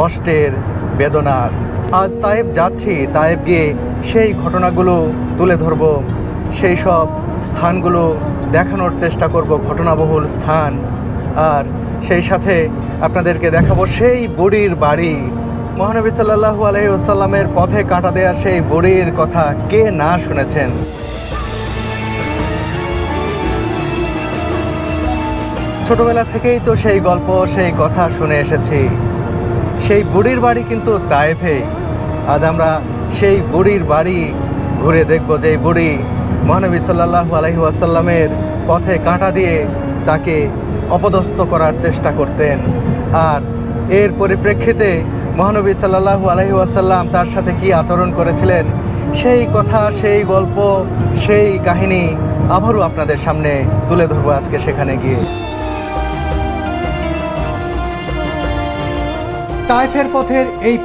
কষ্টের বেদনার আজ তায়েব যাচ্ছি তায়েব গিয়ে সেই ঘটনাগুলো তুলে ধরব। সেই সব স্থানগুলো দেখানোর চেষ্টা করব, ঘটনাবহুল স্থান। আর সেই সাথে আপনাদেরকে দেখাবো সেই বুড়ির বাড়ি। মহানবী সাল্লাহু আলহিউসাল্লামের পথে কাটা দেয়া সেই বুড়ির কথা কে না শুনেছেন? ছোটবেলা থেকেই তো সেই গল্প, সেই কথা শুনে এসেছি। সেই বুড়ির বাড়ি কিন্তু তায়েফে আজ আমরা সেই বুড়ির বাড়ি ঘুরে দেখব যে বুড়ি মহানবী সাল্লাহু আলহি আসাল্লামের পথে কাঁটা দিয়ে তাকে অপদস্থ করার চেষ্টা করতেন। আর এর পরিপ্রেক্ষিতে মহানবী সাল্লাহু আলহি আসাল্লাম তার সাথে কি আচরণ করেছিলেন, সেই কথা, সেই গল্প, সেই কাহিনী আবারও আপনাদের সামনে তুলে ধরবো আজকে সেখানে গিয়ে। তাইফের পথের এই